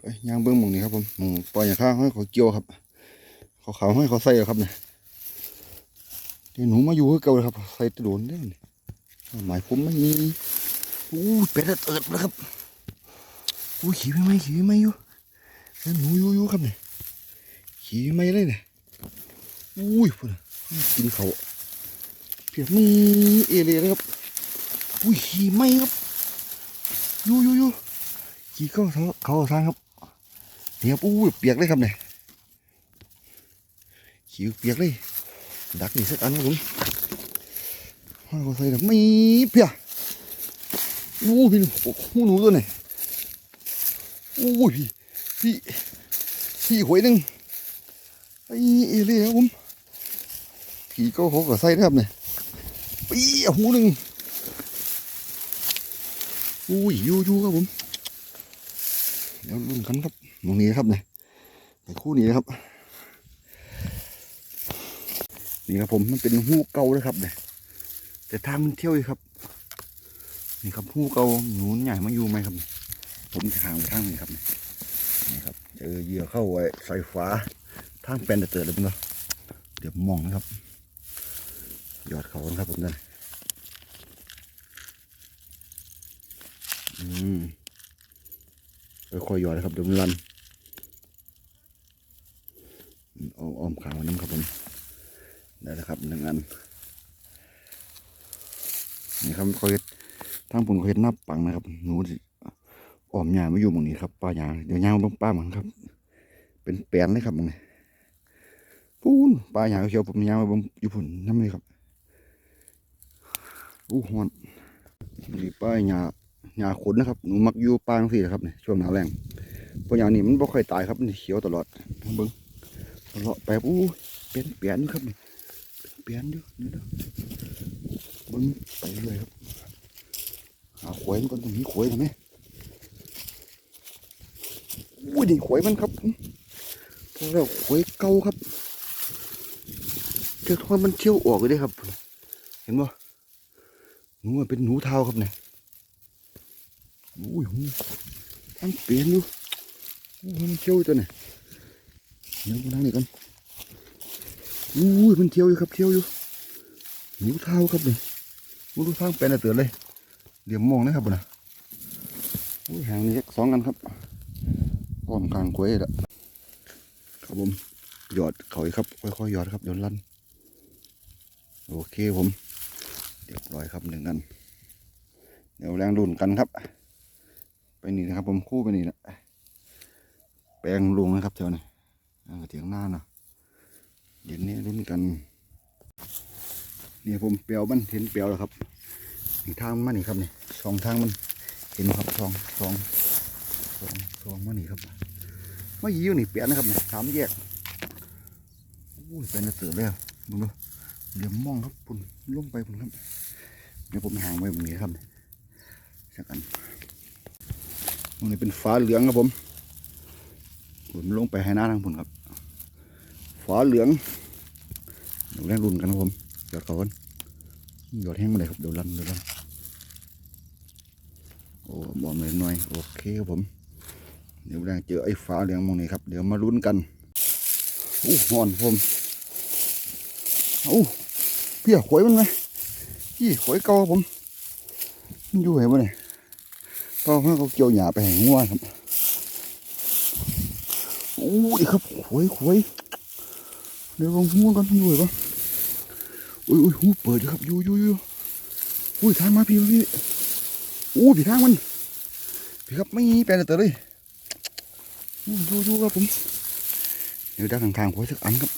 ไปย่างเบิ้งมองนี้ครับผมมองปล่อยอย่างข้างให้เขาเกี่ยวครับเขาขาวให้เขาใส่ครับเนี่ยเดี๋ยวหนูมาอยู่คือเก่าเลยครับ ใส่ตะโดนได้อนี่หมายผมไม่มีอู้เป็ดเติร์ดนะครับอู้ขี่ไม่ไหมขี่ไม่อยู่แล้วหนูอยู่อยู่ครับเนี่ยขี่ไม่เลยเนี่ยอุ้ยพุ่นน่ะกินเขาเพียบมีเอเลียเลยครับอุ้ยขี่ไม่ครับอยู่อยู่อยู่ขี่เข้าเขาเขาทางครับ เดี๋ยวอู้เปียกเลยครับเนี่ยขี่เปียกเลย ดักนี่สักอันครับผมห้าเขาใส่แบบไม่เพียอู้พี่หนูโอ้โหนูตัวไหนอู้พี่พี่พี่หวยหนึ่งไอ้เอเล่ครับผมขี่ก็เขาก็ใส่นะครับเนี่ยปีหูหนึ่งอุ้ยยูยูครับผม ดี๋ยวลุ้นกันครับตรงนี้ครับเนี่ยไอ้คู่นี้นะครับ นี่ครับผมมันเป็นหูเก่าเลยครับเนี่ยแต่ทางมันเที่ยวอยู่ครับ นี่ครับหูเก่าหนูใหญ่มาอยู่ไหมครับ ผมจะหางไปทางนี้ครับนี่ครับเจอเหยื่อเข้าไว้ใส่ฟ้าทางเป็นเตือนเลยเนาะเดี๋ยวมองนะครับยอดเขานะครับผมนั่นอืม ค่อยๆหยอดนะครับเดี๋ยวมันรันอ้อมอมขาวน้ำครับผมได้แล้วครับหนึ่งอันนี่ครับเขาเฮ็ดทางผมเขาเฮ็ดหน้าปังนะครับหนูอ้อมหญ้าไม่อยู่หมองนี้ครับป้าหญ้าเดี๋ยวย่างเบงป้าหมันครับ เป็นแปลนเลยครับหมองนี้ปูนป้าหญ้าเขียวผมย่างไปเบงอยู่พุ่นน้ำเลยครับอู้ฮอนนี่ป้าหญ้า หญ้าขนนะครับหนูมักอยู่ป่าจังซี่นะครับเนี่ยช่วงหน้าแรงเพราะอย่างนี้มันบ่ค่อยตายครับมันเขียวตลอดเบิ่งตลอดไปอู้เป็นเปลี่ยนครับนี่เป็นเปลี่ยนอยู่นี่เด้อเบิ่งไปเรื่อยครับหาขวยมันก่อนตรงนี้ขวยเห็นไหมอุ้ยนี่ขวยมันครับพอแล้วขวยเก่าครับเจ้าทอยมันเชี่ยวออกเลยด้ครับ เห็นบ่หนูเป็นหนูเท้าครับเนี่ย อุ้ยหูทั้งเปลี่ยนอยู่โอ้ยมันเที่ยวตัวเนี่ยเดี๋ยวมานั่งนี่กันอุ้ยมันเที่ยวอยู่ครับเที่ยวอยู่หนูเท้าครับเนี่ยหนูทางเป็นอะไรเตือนเลย เดี๋ยวมองนะครับบุญนะอุ้ยหางนี้สองกันครับอ้อมกลางกล้วยละครับผมหยอดเขาอีกครับค่อยๆหยอดครับเดี๋ยวลั่นโอเคผมเรียบร้อยครับหนึ่งอันเดี๋ยวแรงดุ่นกันครับ ไปนี่นะครับ ผมคู่ไปนี่นะแปลงลุงนะครับแถวนี้เถียงหน้าเนาะเดี๋ยวนี้รุ่นกันนี่ผมเปียวมันเห็นเปียวแล้วครับอีกทางมันนี่ครับนี่สองทางมันเห็นครับสองสองสองสองมันนี่ครับมายิ้วนี่เปียนะครับนี่สามแยกอุ้ยเป็นเสือเลยมึงดูเดี๋ยวมองครับปุ่นลงไปปุ่นครับเดี๋ยวผมห่างไว้แบบนี้ครับสักอัน ตรงนี้เป็นฟ้าเหลืองครับผมผมลงไปให้หน้าทางผมครับ ฟ้าเหลืองเดี๋ยวแรงรุนกันครับผมหยอดเขากันหยอดแห้งมาเลยครับเดี๋ยวรันเดี๋ยวรันโอ้บอมเลยหน่อยโอเคครับผมเดี๋ยวแรงเจอไอ้ฟ้าเหลืองมองนี้ครับเดี๋ยวมาลุ้นกันอู้หอนผมอู้เพี่ยขวยมันไหมพี่ขวยเก่าครับผมมันอยู่ไหนวะเนี่ย เพื่อเขาเกี่ยวหญ้าไปแห่งงัวครับโอ้ยครับขวยขวยเดี๋ยวลองหัวกันอยู่ไหนปะอุ้ยอุ้ยหูเปิดอยู่ครับอยู่อยู่อยู่อุ้ยทางมาพี่พี่อู้พี่ทางมันพี่ครับไม่มีแปลนเตอเลยอู้ยอยู่ครับผมเดี๋ยวด้านข้างๆขวยสักอันครับ